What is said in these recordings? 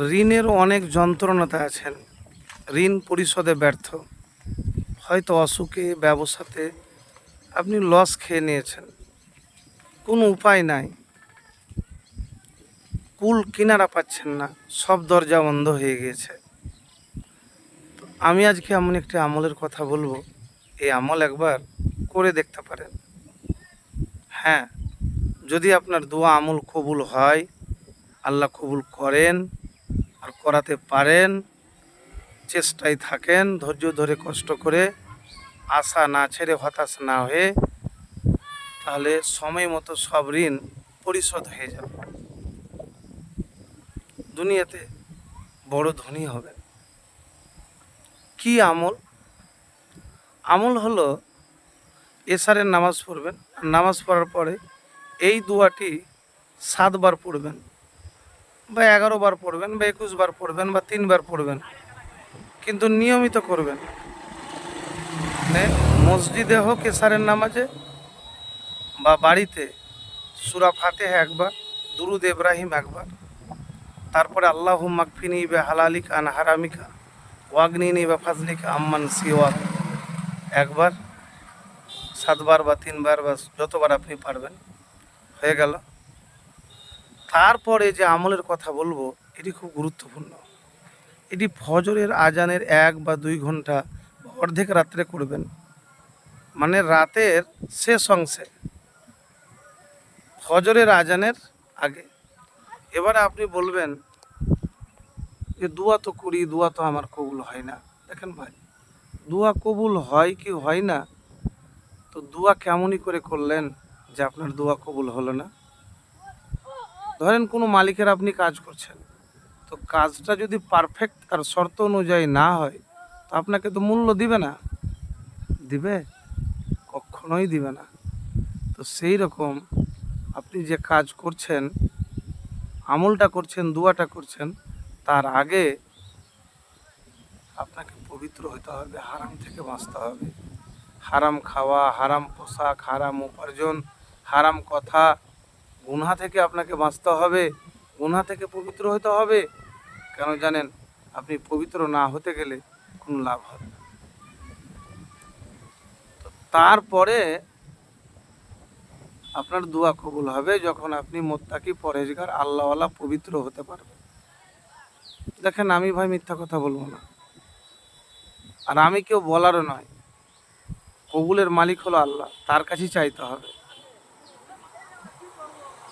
ঋণের অনেক যন্ত্রণাতে আছেন। ঋণ পরিশোধে ব্যর্থ। হয়তো অসুখে, ব্যবসাতে আপনি লস খেয়ে নিয়েছেন। কোনো উপায় নাই। কুল কিনারা পাচ্ছেন না। সব দরজা বন্ধ হয়ে গিয়েছে। আমি আজকে এমন একটি আমলের কথা বলব। এই আমল একবার করে দেখতে পারেন। হ্যাঁ যদি আপনার দোয়া আমল কবুল হয়, আল্লাহ কবুল করেন। আর করাতে পারেন, চেষ্টায় থাকেন, ধৈর্য ধরে কষ্ট করে, আশা না ছেড়ে, হতাশ না হয়ে, তাহলে সময় মতো সব ঋণ পরিশোধ হয়ে যাবে। দুনিয়াতে বড় ধনী হবেন। কি আমল? আমল হলো এশারের নামাজ পড়বেন। নামাজ পড়ার পরে এই দুয়াটি সাতবার পড়বেন। বা এগারো বার পড়বেন, বা একুশ বার পড়বেন, বা তিনবার পড়বেন, কিন্তু নিয়মিত করবেন। মানে মসজিদে হোক এশারের নামাজে, বা বাড়িতে, সুরা ফাতেহা একবার, দুরুদ ইব্রাহিম একবার, তারপরে আল্লাহ মাকফিনি বে হালালিকা আন হারামিকা ওয়াগনিনি বা ফাজলিকা আম্মান সিওয়াক। একবার, সাতবার বা তিনবার বা যতবার আপনি পারবেন। হয়ে গেল। তারপরে যে আমলের কথা বলব, এটি খুব গুরুত্বপূর্ণ। এটি ফজরের আজানের এক বা দুই ঘণ্টা অর্ধেক রাত্রে করবেন। মানে রাতের শেষ অংশে। ফজরের আজানের আগে। এবারে আপনি বলবেন যে, দুয়া তো করি, দুয়া তো আমার কবুল হয় না। দেখেন ভাই, দুয়া কবুল হয় কি হয় না? তো দুয়া কেমনই করে করলেন যে আপনার দুয়া কবুল হলো না? ধরেন কোনো মালিকের আপনি কাজ করছেন, তো কাজটা যদি পারফেক্ট তার শর্ত অনুযায়ী না হয়, তো আপনাকে তো মূল্য দিবে না। দিবে? কখনোই দিবে না। তো সেই রকম আপনি যে কাজ করছেন, আমলটা করছেন, দুয়াটা করছেন, তার আগে আপনাকে পবিত্র হতে হবে, হারাম থেকে বাঁচতে হবে। হারাম খাওয়া, হারাম পোশাক, হারাম উপার্জন, হারাম কথা গুনহা থেকে আপনাকে বাঁচতে হবে, গুনহা থেকে পবিত্র হতে হবে। কেন জানেন, আপনি পবিত্র না হতে গেলে কোনো লাভ হবে না। তারপরে আপনার দোয়া কবুল হবে যখন আপনি মোত্তাকি পরেজগার আল্লাহওয়ালা পবিত্র হতে পারবেন। দেখেন, আমি ভাই মিথ্যা কথা বলব না। আর আমি কেউ বলারও নয়। কবুলের মালিক হলো আল্লাহ, তার কাছেই চাইতে হবে।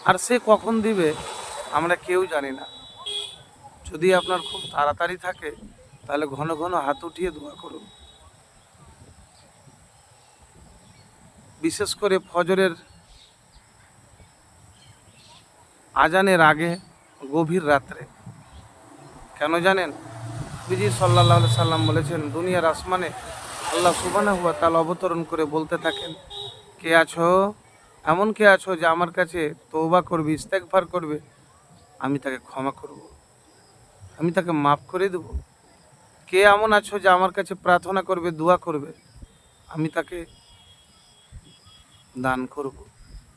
আর সে কখন দিবে, আমরা কেউ জানি না। যদি আপনার খুব তাড়াতাড়ি থাকে, তাহলে ঘন ঘন হাত উঠিয়ে দোয়া করুন। বিশেষ করে ফজরের আজানের আগে গভীর রাত্রে। কেন জানেন? বিজি সাল্লাহ সাল্লাম বলেছেন, দুনিয়ার আসমানে আল্লাহ সুবানা হুয়া তাল অবতরণ করে বলতে থাকেন, কে আছো? এমন কে আছো যে আমার কাছে তৌবা করবে ইস্তেকভার করবে, আমি তাকে ক্ষমা করব। আমি তাকে মাফ করে দেব। কে এমন আছো যে আমার কাছে প্রার্থনা করবে, দোয়া করবে, আমি তাকে দান করব।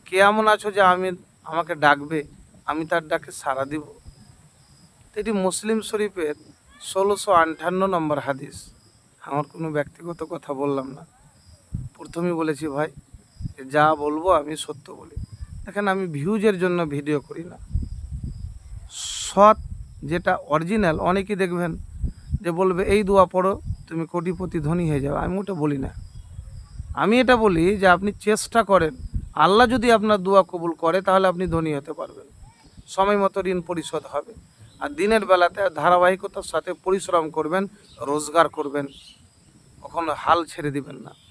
কে এমন আছো যে আমি, আমাকে ডাকবে, আমি তার ডাকে সাড়া দিব। এটি মুসলিম শরীফের ষোলোশো আটান্ন নম্বর হাদিস। আমার কোনো ব্যক্তিগত কথা বললাম না। প্রথমেই বলেছি, ভাই যা বলব আমি সত্য বলি। দেখেন, আমি ভিউজের জন্য ভিডিও করি না। সৎ যেটা অরিজিনাল, অনেকেই দেখবেন যে বলবে, এই দোয়া পড়ো, তুমি কোটিপতি ধনী হয়ে যাবে। আমি ওটা বলি না। আমি এটা বলি যে আপনি চেষ্টা করেন। আল্লাহ যদি আপনার দোয়া কবুল করে, তাহলে আপনি ধনী হতে পারবেন। সময় মতো ঋণ পরিশোধ হবে। আর দিনের বেলাতে ধারাবাহিকতার সাথে পরিশ্রম করবেন, রোজগার করবেন, কখনো হাল ছেড়ে দিবেন না।